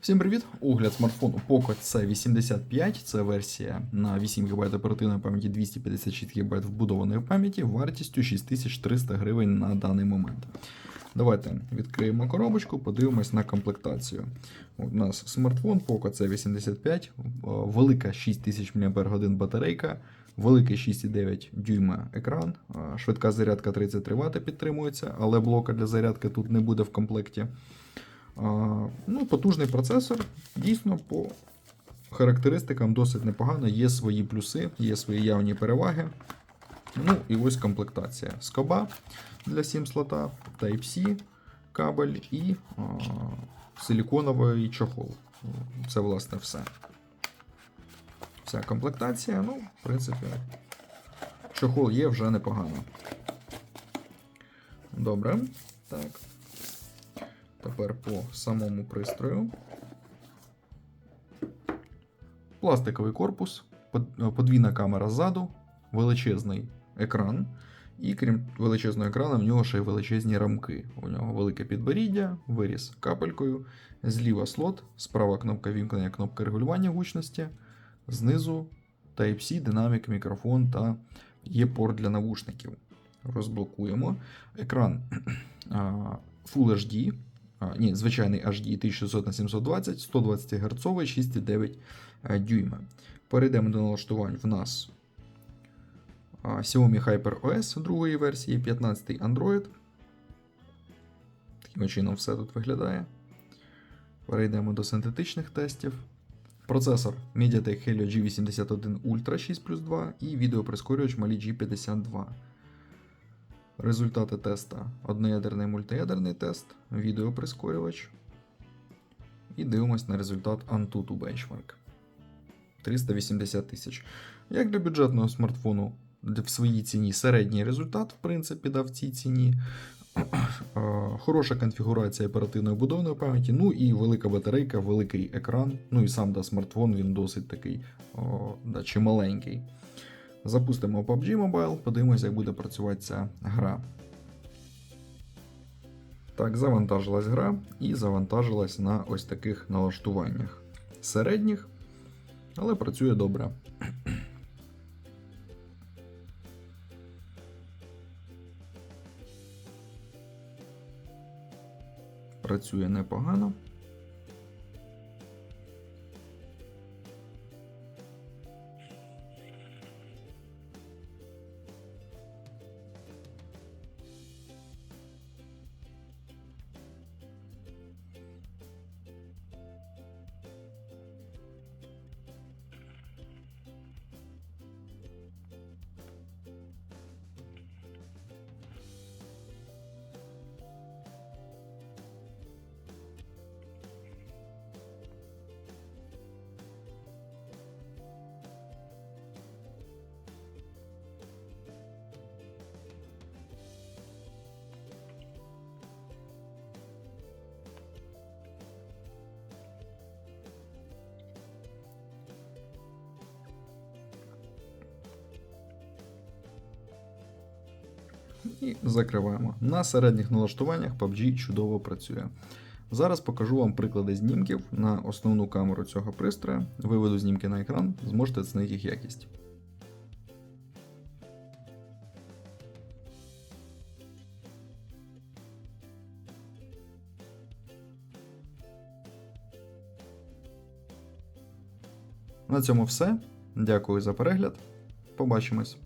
Всім привіт! Огляд смартфону Poco C85. Це версія на 8 ГБ оперативної пам'яті, 256 ГБ вбудованої пам'яті вартістю 6300 гривень на даний момент. Давайте відкриємо коробочку, подивимось на комплектацію. У нас смартфон Poco C85, велика 6000 мАч батарейка, великий 6,9 дюйма екран, швидка зарядка 33 Вт підтримується, але блока для зарядки тут не буде в комплекті. Ну, потужний процесор, дійсно, по характеристикам досить непогано. Є свої плюси, є свої явні переваги. Ну і ось комплектація. Скоба для 7 слота, Type-C кабель і а, силіконовий чохол. Це, власне, все. Вся комплектація, ну, в принципі, чохол є вже непогано. Добре. Так. Тепер по самому пристрою. Пластиковий корпус, подвійна камера ззаду, величезний екран. І крім величезного екрану, в нього ще й величезні рамки. У нього велике підборіддя, виріз капелькою, зліва слот, справа кнопка вімкнення, кнопка регулювання гучності, знизу Type-C, динамік, мікрофон та є порт для навушників. Розблокуємо. Екран Full HD, ні, звичайний HD 1600 на 720, 120 Гц, 6,9 е, дюйма. Перейдемо до налаштувань. В нас Xiaomi HyperOS другої версії, 15 Android. Таким чином все тут виглядає. Перейдемо до синтетичних тестів. Процесор MediaTek Helio G81 Ultra 6 плюс 2 і відеоприскорювач Mali G52. Результати теста: одноядерний мультиядерний тест, відеоприскорювач. І дивимось на результат Antutu Benchmark. 380 тисяч. Як для бюджетного смартфону в своїй ціні середній результат, в принципі, дав в цій ціні. Хороша конфігурація оперативної будовної пам'яті, ну і велика батарейка, великий екран. Ну і сам да, смартфон він досить такий о, да, чималенький. Запустимо PUBG Mobile, подивимося, як буде працювати ця гра. Так, завантажилась гра і завантажилась на ось таких налаштуваннях. Середніх, але працює добре. Працює непогано. І закриваємо. На середніх налаштуваннях PUBG чудово працює. Зараз покажу вам приклади знімків на основну камеру цього пристрою. Виведу знімки на екран, зможете оцінити їх якість. На цьому все. Дякую за перегляд. Побачимось.